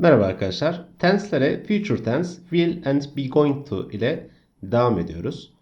Merhaba arkadaşlar. Tense'lere future tense, will and be going to ile devam ediyoruz.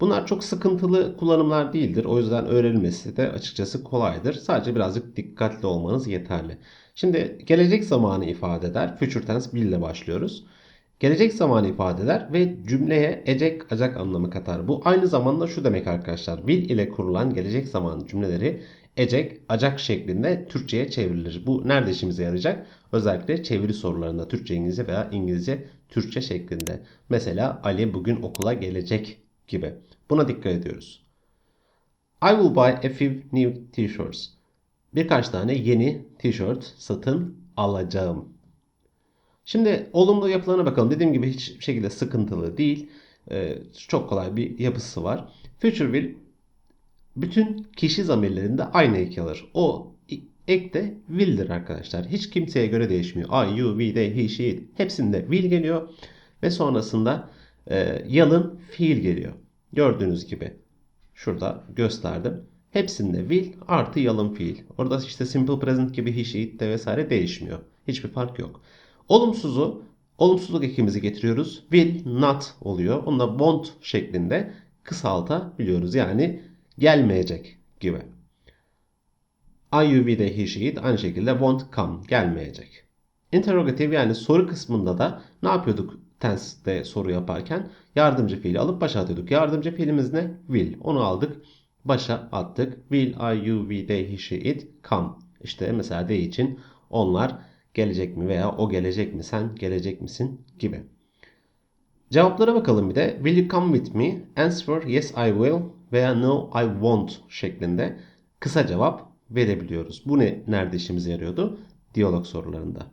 Bunlar çok sıkıntılı kullanımlar değildir. O yüzden öğrenilmesi de açıkçası kolaydır. Sadece birazcık dikkatli olmanız yeterli. Şimdi gelecek zamanı ifade eder. Future tense will ile başlıyoruz. Gelecek zamanı ifade eder ve cümleye ecek, acak anlamı katar. Bu aynı zamanda şu demek arkadaşlar. Will ile kurulan gelecek zamanı cümleleri ecek, acak şeklinde Türkçe'ye çevrilir. Bu nerede işimize yarayacak? Özellikle çeviri sorularında Türkçe, İngilizce veya İngilizce, Türkçe şeklinde. Mesela Ali bugün okula gelecek gibi. Buna dikkat ediyoruz. I will buy a few new t-shirts. Birkaç tane yeni t-shirt satın alacağım. Şimdi olumlu yapılarına bakalım. Dediğim gibi hiç şekilde sıkıntılı değil. Ee, çok kolay bir yapısı var. Future will bütün kişi zamirlerinde aynı eki alır. O ek de will'dir arkadaşlar. Hiç kimseye göre değişmiyor. I, you, we, they, he, she, it. Hepsinde will geliyor. Ve sonrasında e, yalın fiil geliyor. Gördüğünüz gibi. Şurada gösterdim. Hepsinde will artı yalın fiil. Orada işte simple present gibi he, she, it de vesaire değişmiyor. Hiçbir fark yok. Olumsuzu, olumsuzluk ekimizi getiriyoruz. Will not oluyor. Onu da won't şeklinde kısaltabiliyoruz. Yani gelmeyecek gibi. I, you, we, they, he, she, it aynı şekilde won't come gelmeyecek. Interrogative yani soru kısmında da ne yapıyorduk tense'de soru yaparken? Yardımcı fiili alıp başa atıyorduk. Yardımcı fiilimiz ne? Will. Onu aldık. Başa attık. Will, I, you, we, they, he, she, it come. İşte mesela they için onlar gelecek mi veya o gelecek mi sen gelecek misin gibi. Cevaplara bakalım bir de. Will you come with me? Answer yes I will veya no I won't şeklinde kısa cevap verebiliyoruz. Bu ne nerede işimize yarıyordu? Diyalog sorularında.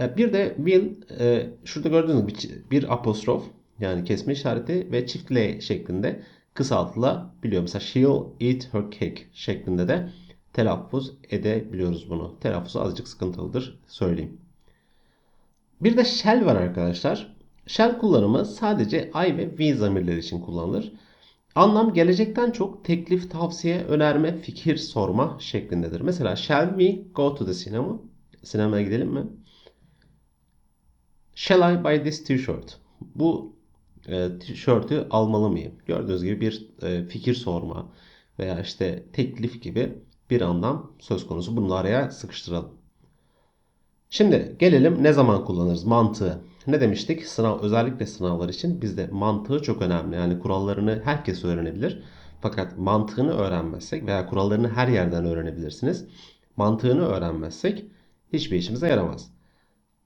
E, bir de will e, şurada gördüğünüz gibi bir apostrof yani kesme işareti ve çift L şeklinde kısaltılabiliyor. Mesela she'll eat her cake şeklinde de telaffuz edebiliyoruz bunu. Telaffuzu azıcık sıkıntılıdır söyleyeyim. Bir de shall var arkadaşlar. Shall kullanımı sadece I ve we zamirleri için kullanılır. Anlam gelecekten çok teklif, tavsiye, önerme, fikir sorma şeklindedir. Mesela shall we go to the cinema? Sinemaya gidelim mi? Shall I buy this t-shirt? Bu e, tişörtü almalı mıyım? Gördüğünüz gibi bir e, fikir sorma veya işte teklif gibi bir anlam söz konusu. Bunu araya sıkıştıralım. Şimdi gelelim ne zaman kullanırız mantığı. Ne demiştik? Sınav özellikle sınavlar için bizde mantığı çok önemli. Yani kurallarını herkes öğrenebilir. Fakat mantığını öğrenmezsek veya kurallarını her yerden öğrenebilirsiniz. Mantığını öğrenmezsek hiçbir işimize yaramaz.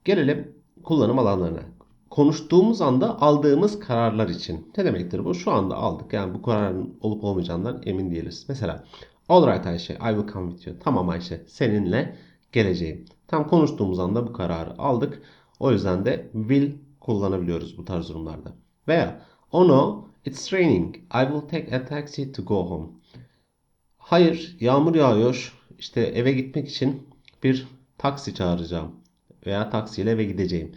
Gelelim kullanım alanlarına. Konuştuğumuz anda aldığımız kararlar için. Ne demektir bu? Şu anda aldık. Yani bu kararın olup olmayacağından emin değiliz. Mesela Alright Ayşe, I will come with you. Tamam Ayşe, seninle geleceğim. Tam konuştuğumuz anda bu kararı aldık. O yüzden de will kullanabiliyoruz bu tarz durumlarda. Veya Oh no, it's raining. I will take a taxi to go home. Hayır, yağmur yağıyor. İşte eve gitmek için bir taksi çağıracağım. Veya taksiyle eve gideceğim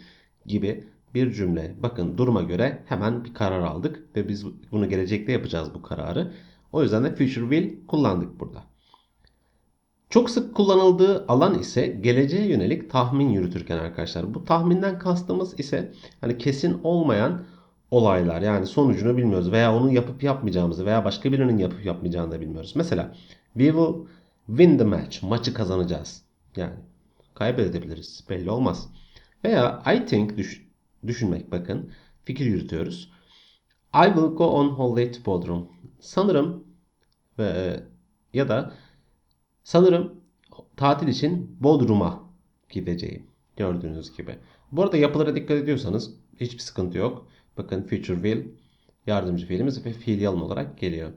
gibi bir cümle. Bakın duruma göre hemen bir karar aldık ve biz bunu gelecekte yapacağız bu kararı. O yüzden de future will kullandık burada. Çok sık kullanıldığı alan ise geleceğe yönelik tahmin yürütürken arkadaşlar. Bu tahminden kastımız ise hani kesin olmayan olaylar yani sonucunu bilmiyoruz veya onu yapıp yapmayacağımızı veya başka birinin yapıp yapmayacağını da bilmiyoruz. Mesela we will win the match. Maçı kazanacağız. Yani kaybedebiliriz. Belli olmaz. Veya I think düş, düşünmek bakın. Fikir yürütüyoruz. I will go on holiday to Bodrum. Sanırım ve ya da sanırım tatil için Bodrum'a gideceğim. Gördüğünüz gibi. Bu arada yapılara dikkat ediyorsanız hiçbir sıkıntı yok. Bakın future will yardımcı fiilimiz ve fiil yalın olarak geliyor.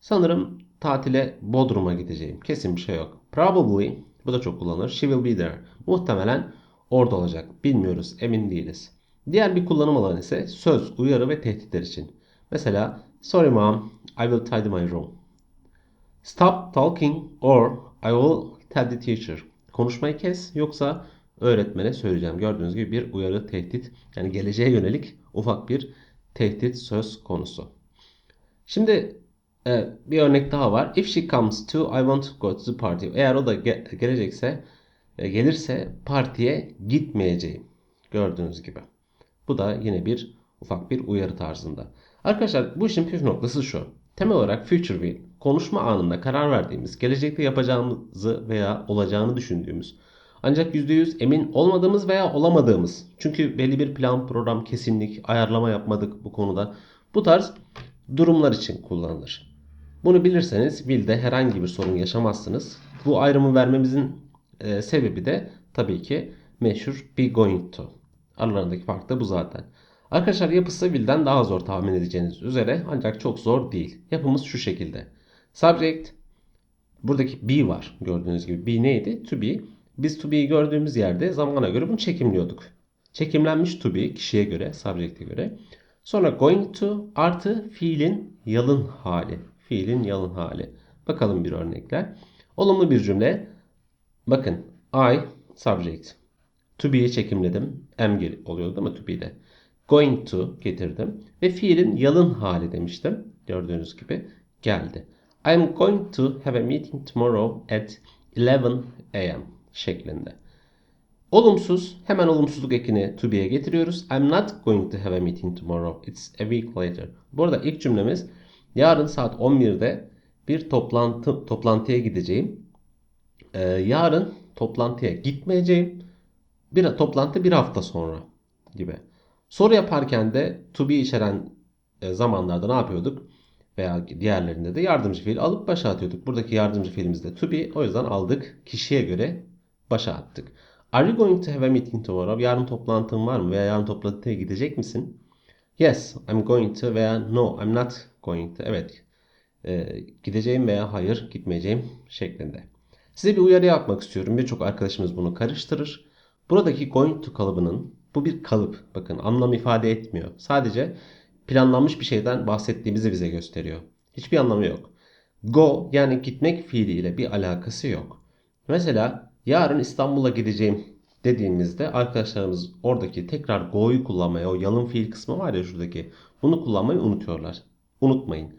Sanırım tatile Bodrum'a gideceğim. Kesin bir şey yok. Probably bu da çok kullanılır. She will be there. Muhtemelen orada olacak. Bilmiyoruz. Emin değiliz. Diğer bir kullanım alanı ise söz, uyarı ve tehditler için. Mesela Sorry mom, I will tidy my room. Stop talking or I will tell the teacher. Konuşmayı kes yoksa öğretmene söyleyeceğim. Gördüğünüz gibi bir uyarı, tehdit yani geleceğe yönelik ufak bir tehdit söz konusu. Şimdi e, bir örnek daha var. If she comes to, I want to go to the party. Eğer o da ge- gelecekse ve gelirse partiye gitmeyeceğim. Gördüğünüz gibi. Bu da yine bir ufak bir uyarı tarzında. Arkadaşlar bu işin püf noktası şu. Temel olarak future will, konuşma anında karar verdiğimiz, gelecekte yapacağımızı veya olacağını düşündüğümüz, ancak %100 emin olmadığımız veya olamadığımız, çünkü belli bir plan, program, kesinlik, ayarlama yapmadık bu konuda. Bu tarz durumlar için kullanılır. Bunu bilirseniz will'de herhangi bir sorun yaşamazsınız. Bu ayrımı vermemizin e, sebebi de tabii ki meşhur be going to. Aralarındaki fark da bu zaten. Arkadaşlar yapısı will'den daha zor tahmin edeceğiniz üzere ancak çok zor değil. Yapımız şu şekilde. Subject buradaki be var gördüğünüz gibi. Be neydi? To be. Biz to be'yi gördüğümüz yerde zamana göre bunu çekimliyorduk. Çekimlenmiş to be kişiye göre, subject'e göre. Sonra going to artı fiilin yalın hali. Fiilin yalın hali. Bakalım bir örnekler. Olumlu bir cümle. Bakın I subject. To be'yi çekimledim. Am oluyordu mi to be'de? Going to getirdim. Ve fiilin yalın hali demiştim. Gördüğünüz gibi geldi. I'm going to have a meeting tomorrow at 11 a.m. şeklinde. Olumsuz hemen olumsuzluk ekini to be'ye getiriyoruz. I'm not going to have a meeting tomorrow. It's a week later. Bu arada ilk cümlemiz yarın saat 11'de bir toplantı toplantıya gideceğim. Ee, yarın toplantıya gitmeyeceğim. Bir toplantı bir hafta sonra gibi. Soru yaparken de to be içeren e, zamanlarda ne yapıyorduk? Veya diğerlerinde de yardımcı fiil alıp başa atıyorduk. Buradaki yardımcı fiilimiz de to be. O yüzden aldık. Kişiye göre başa attık. Are you going to have a meeting tomorrow? Yarın toplantın var mı? Veya yarın toplantıya gidecek misin? Yes, I'm going to veya no, I'm not going to. Evet, e, gideceğim veya hayır, gitmeyeceğim şeklinde. Size bir uyarı yapmak istiyorum. Birçok arkadaşımız bunu karıştırır. Buradaki going to kalıbının, bu bir kalıp. Bakın anlam ifade etmiyor. Sadece planlanmış bir şeyden bahsettiğimizi bize gösteriyor. Hiçbir anlamı yok. Go yani gitmek fiiliyle bir alakası yok. Mesela yarın İstanbul'a gideceğim dediğimizde arkadaşlarımız oradaki tekrar go'yu kullanmaya, o yalın fiil kısmı var ya şuradaki. Bunu kullanmayı unutuyorlar. Unutmayın.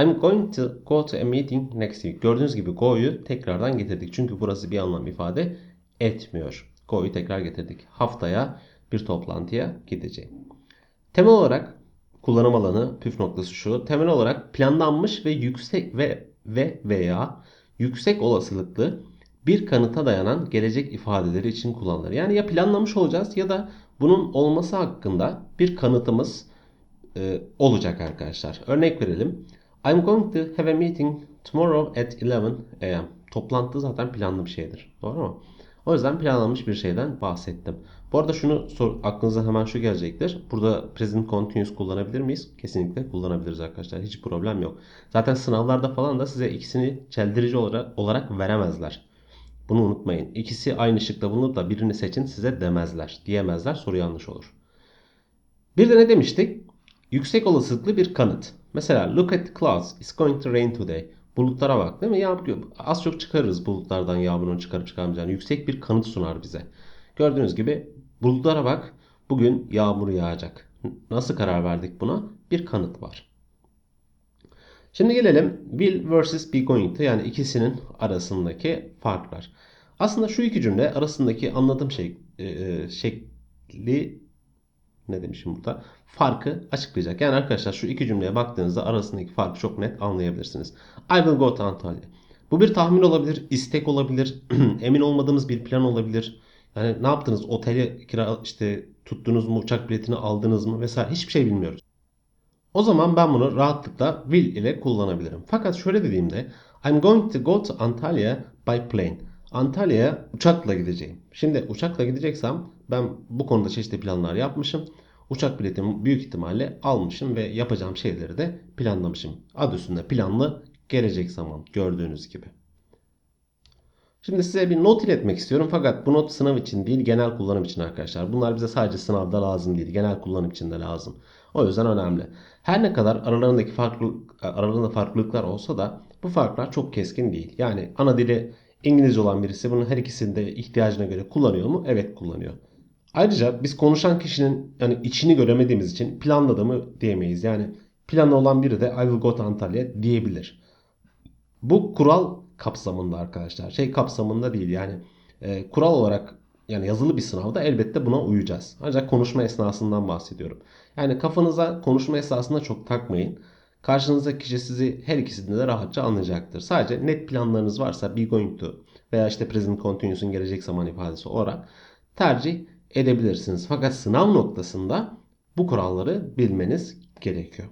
I'm going to go to a meeting next week. Gördüğünüz gibi go'yu tekrardan getirdik. Çünkü burası bir anlam ifade etmiyor. Go'yu tekrar getirdik. Haftaya bir toplantıya gideceğim. Temel olarak kullanım alanı püf noktası şu. Temel olarak planlanmış ve yüksek ve ve veya yüksek olasılıklı bir kanıta dayanan gelecek ifadeleri için kullanılır. Yani ya planlamış olacağız ya da bunun olması hakkında bir kanıtımız e, olacak arkadaşlar. Örnek verelim. I'm going to have a meeting tomorrow at 11 a.m. Toplantı zaten planlı bir şeydir. Doğru mu? O yüzden planlanmış bir şeyden bahsettim. Bu arada şunu sor, aklınıza hemen şu gelecektir. Burada present continuous kullanabilir miyiz? Kesinlikle kullanabiliriz arkadaşlar. Hiç problem yok. Zaten sınavlarda falan da size ikisini çeldirici olarak, olarak veremezler. Bunu unutmayın. İkisi aynı şıkta bulunup da birini seçin size demezler. Diyemezler. Soru yanlış olur. Bir de ne demiştik? Yüksek olasılıklı bir kanıt. Mesela look at the clouds. It's going to rain today. Bulutlara bak değil mi? Yağmur, az çok çıkarırız bulutlardan yağmurun çıkarıp çıkarmayacağını. Yüksek bir kanıt sunar bize. Gördüğünüz gibi bulutlara bak. Bugün yağmur yağacak. Nasıl karar verdik buna? Bir kanıt var. Şimdi gelelim will versus be going to yani ikisinin arasındaki farklar. Aslında şu iki cümle arasındaki anlatım şey, e, şekli ne demişim burada? Farkı açıklayacak. Yani arkadaşlar şu iki cümleye baktığınızda arasındaki farkı çok net anlayabilirsiniz. I will go to Antalya. Bu bir tahmin olabilir, istek olabilir, emin olmadığımız bir plan olabilir. Yani ne yaptınız? Otele kira işte tuttunuz mu, uçak biletini aldınız mı vesaire hiçbir şey bilmiyoruz. O zaman ben bunu rahatlıkla will ile kullanabilirim. Fakat şöyle dediğimde I'm going to go to Antalya by plane. Antalya'ya uçakla gideceğim. Şimdi uçakla gideceksem ben bu konuda çeşitli planlar yapmışım. Uçak biletimi büyük ihtimalle almışım ve yapacağım şeyleri de planlamışım. Adı üstünde planlı gelecek zaman gördüğünüz gibi. Şimdi size bir not iletmek istiyorum fakat bu not sınav için değil genel kullanım için arkadaşlar. Bunlar bize sadece sınavda lazım değil genel kullanım için de lazım. O yüzden önemli. Her ne kadar aralarındaki farklı aralarında farklılıklar olsa da bu farklar çok keskin değil. Yani ana dili İngilizce olan birisi bunun her ikisini de ihtiyacına göre kullanıyor mu? Evet kullanıyor. Ayrıca biz konuşan kişinin yani içini göremediğimiz için planladı mı diyemeyiz. Yani planlı olan biri de I will go to Antalya diyebilir. Bu kural kapsamında arkadaşlar. Şey kapsamında değil yani e, kural olarak yani yazılı bir sınavda elbette buna uyacağız. Ancak konuşma esnasından bahsediyorum. Yani kafanıza konuşma esnasında çok takmayın. Karşınızdaki kişi sizi her ikisinde de rahatça anlayacaktır. Sadece net planlarınız varsa be going to veya işte present continuous'un gelecek zaman ifadesi olarak tercih edebilirsiniz. Fakat sınav noktasında bu kuralları bilmeniz gerekiyor.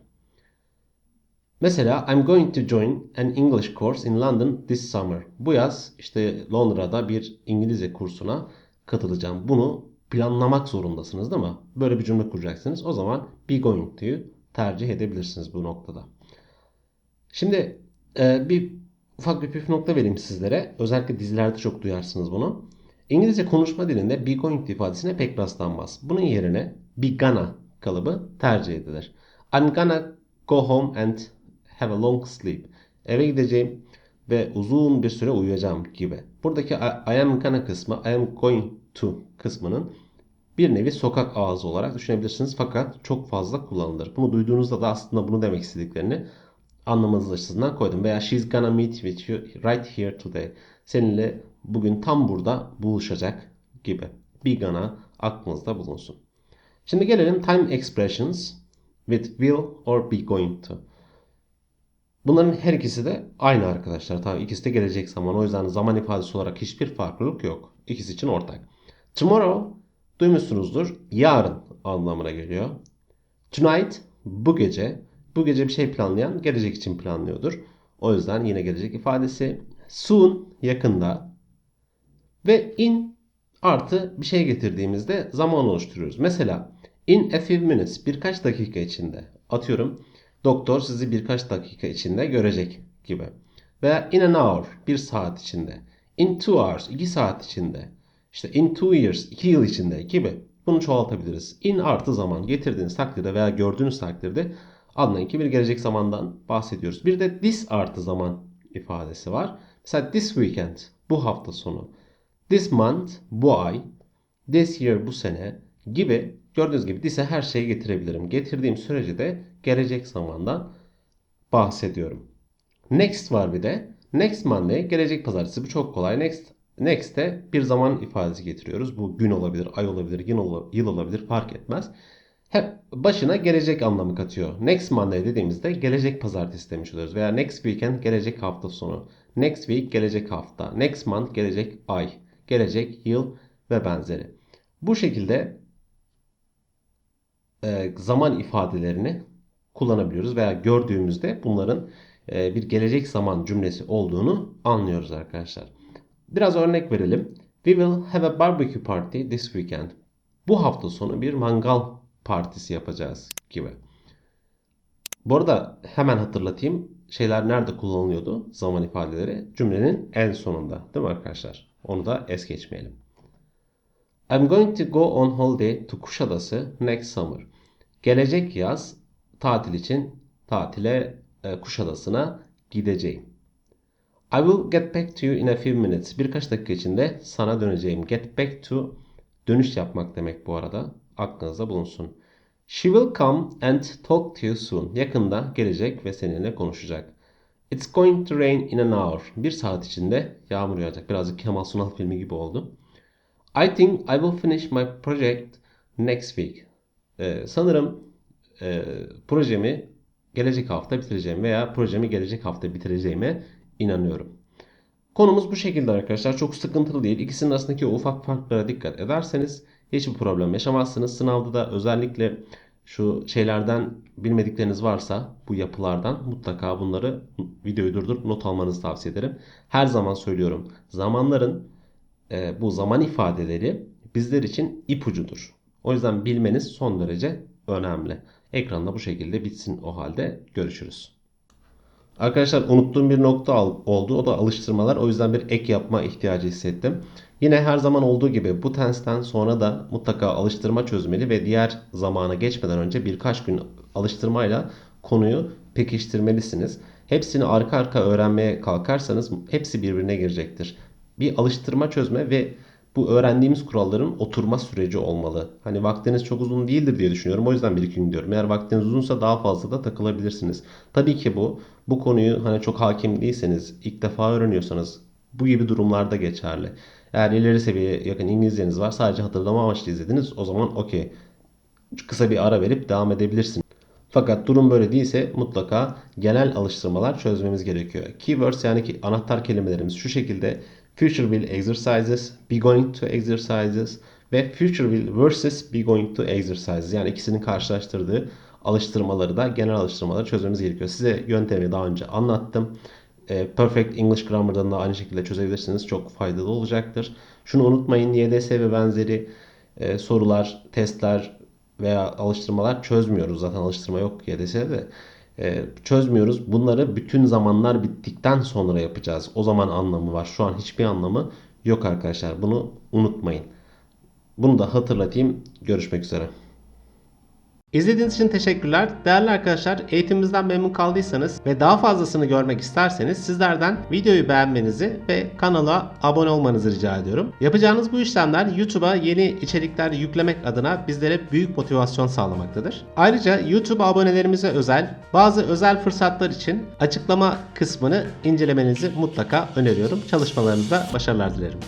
Mesela I'm going to join an English course in London this summer. Bu yaz işte Londra'da bir İngilizce kursuna katılacağım. Bunu planlamak zorundasınız değil mi? Böyle bir cümle kuracaksınız. O zaman be going to'yu tercih edebilirsiniz bu noktada. Şimdi e, bir ufak bir püf nokta vereyim sizlere. Özellikle dizilerde çok duyarsınız bunu. İngilizce konuşma dilinde be going to ifadesine pek rastlanmaz. Bunun yerine be gonna kalıbı tercih edilir. I'm gonna go home and have a long sleep. Eve gideceğim ve uzun bir süre uyuyacağım gibi. Buradaki I am gonna kısmı I am going to kısmının bir nevi sokak ağzı olarak düşünebilirsiniz fakat çok fazla kullanılır. Bunu duyduğunuzda da aslında bunu demek istediklerini anlamanız açısından koydum. Veya she's gonna meet with you right here today. Seninle bugün tam burada buluşacak gibi. Be gonna aklınızda bulunsun. Şimdi gelelim time expressions with will or be going to. Bunların her ikisi de aynı arkadaşlar. Tabii ikisi de gelecek zaman. O yüzden zaman ifadesi olarak hiçbir farklılık yok. İkisi için ortak. Tomorrow duymuşsunuzdur. Yarın anlamına geliyor. Tonight bu gece. Bu gece bir şey planlayan gelecek için planlıyordur. O yüzden yine gelecek ifadesi. Soon yakında. Ve in artı bir şey getirdiğimizde zaman oluşturuyoruz. Mesela in a few minutes birkaç dakika içinde. Atıyorum doktor sizi birkaç dakika içinde görecek gibi. Veya in an hour bir saat içinde. In two hours iki saat içinde. İşte in two years iki yıl içinde gibi. Bunu çoğaltabiliriz. In artı zaman getirdiğiniz takdirde veya gördüğünüz takdirde anlayın ki bir gelecek zamandan bahsediyoruz. Bir de this artı zaman ifadesi var. Mesela this weekend bu hafta sonu. This month bu ay. This year bu sene gibi gördüğünüz gibi this'e her şeyi getirebilirim. Getirdiğim sürece de gelecek zamandan bahsediyorum. Next var bir de. Next Monday gelecek pazartesi bu çok kolay. Next Next'te bir zaman ifadesi getiriyoruz. Bu gün olabilir, ay olabilir, yıl olabilir fark etmez. Hep başına gelecek anlamı katıyor. Next Monday dediğimizde gelecek pazartesi demiş oluyoruz. Veya next weekend gelecek hafta sonu. Next week gelecek hafta. Next month gelecek ay. Gelecek yıl ve benzeri. Bu şekilde zaman ifadelerini kullanabiliyoruz veya gördüğümüzde bunların e, bir gelecek zaman cümlesi olduğunu anlıyoruz arkadaşlar. Biraz örnek verelim. We will have a barbecue party this weekend. Bu hafta sonu bir mangal partisi yapacağız gibi. Bu arada hemen hatırlatayım. Şeyler nerede kullanılıyordu? Zaman ifadeleri. Cümlenin en sonunda. Değil mi arkadaşlar? Onu da es geçmeyelim. I'm going to go on holiday to Kuşadası next summer. Gelecek yaz tatil için tatile e, Kuşadası'na gideceğim. I will get back to you in a few minutes. Birkaç dakika içinde sana döneceğim. Get back to dönüş yapmak demek bu arada. Aklınızda bulunsun. She will come and talk to you soon. Yakında gelecek ve seninle konuşacak. It's going to rain in an hour. Bir saat içinde yağmur yağacak. Birazcık Kemal Sunal filmi gibi oldu. I think I will finish my project next week. Ee, sanırım e, projemi gelecek hafta bitireceğim veya projemi gelecek hafta bitireceğime inanıyorum. Konumuz bu şekilde arkadaşlar. Çok sıkıntılı değil. İkisinin arasındaki ufak farklara dikkat ederseniz hiçbir problem yaşamazsınız. Sınavda da özellikle şu şeylerden bilmedikleriniz varsa bu yapılardan mutlaka bunları videoyu durdurup not almanızı tavsiye ederim. Her zaman söylüyorum. Zamanların e, bu zaman ifadeleri bizler için ipucudur. O yüzden bilmeniz son derece önemli. Ekranda bu şekilde bitsin o halde. Görüşürüz. Arkadaşlar unuttuğum bir nokta oldu. O da alıştırmalar. O yüzden bir ek yapma ihtiyacı hissettim. Yine her zaman olduğu gibi bu tensten sonra da mutlaka alıştırma çözmeli ve diğer zamana geçmeden önce birkaç gün alıştırmayla konuyu pekiştirmelisiniz. Hepsini arka arka öğrenmeye kalkarsanız hepsi birbirine girecektir. Bir alıştırma çözme ve bu öğrendiğimiz kuralların oturma süreci olmalı. Hani vaktiniz çok uzun değildir diye düşünüyorum. O yüzden bir iki gün diyorum. Eğer vaktiniz uzunsa daha fazla da takılabilirsiniz. Tabii ki bu bu konuyu hani çok hakim değilseniz, ilk defa öğreniyorsanız bu gibi durumlarda geçerli. Eğer ileri seviyeye yakın İngilizceniz var sadece hatırlama amaçlı izlediniz o zaman okey. Kısa bir ara verip devam edebilirsin. Fakat durum böyle değilse mutlaka genel alıştırmalar çözmemiz gerekiyor. Keywords yani ki anahtar kelimelerimiz şu şekilde future will exercises, be going to exercises ve future will versus be going to exercises yani ikisinin karşılaştırdığı alıştırmaları da genel alıştırmaları çözmemiz gerekiyor. Size yöntemi daha önce anlattım. E, Perfect English Grammar'dan da aynı şekilde çözebilirsiniz. Çok faydalı olacaktır. Şunu unutmayın YDS ve benzeri e, sorular, testler veya alıştırmalar çözmüyoruz. Zaten alıştırma yok YDS'de de. E, çözmüyoruz. Bunları bütün zamanlar bittikten sonra yapacağız. O zaman anlamı var. Şu an hiçbir anlamı yok arkadaşlar. Bunu unutmayın. Bunu da hatırlatayım. Görüşmek üzere. İzlediğiniz için teşekkürler. Değerli arkadaşlar eğitimimizden memnun kaldıysanız ve daha fazlasını görmek isterseniz sizlerden videoyu beğenmenizi ve kanala abone olmanızı rica ediyorum. Yapacağınız bu işlemler YouTube'a yeni içerikler yüklemek adına bizlere büyük motivasyon sağlamaktadır. Ayrıca YouTube abonelerimize özel bazı özel fırsatlar için açıklama kısmını incelemenizi mutlaka öneriyorum. Çalışmalarınızda başarılar dilerim.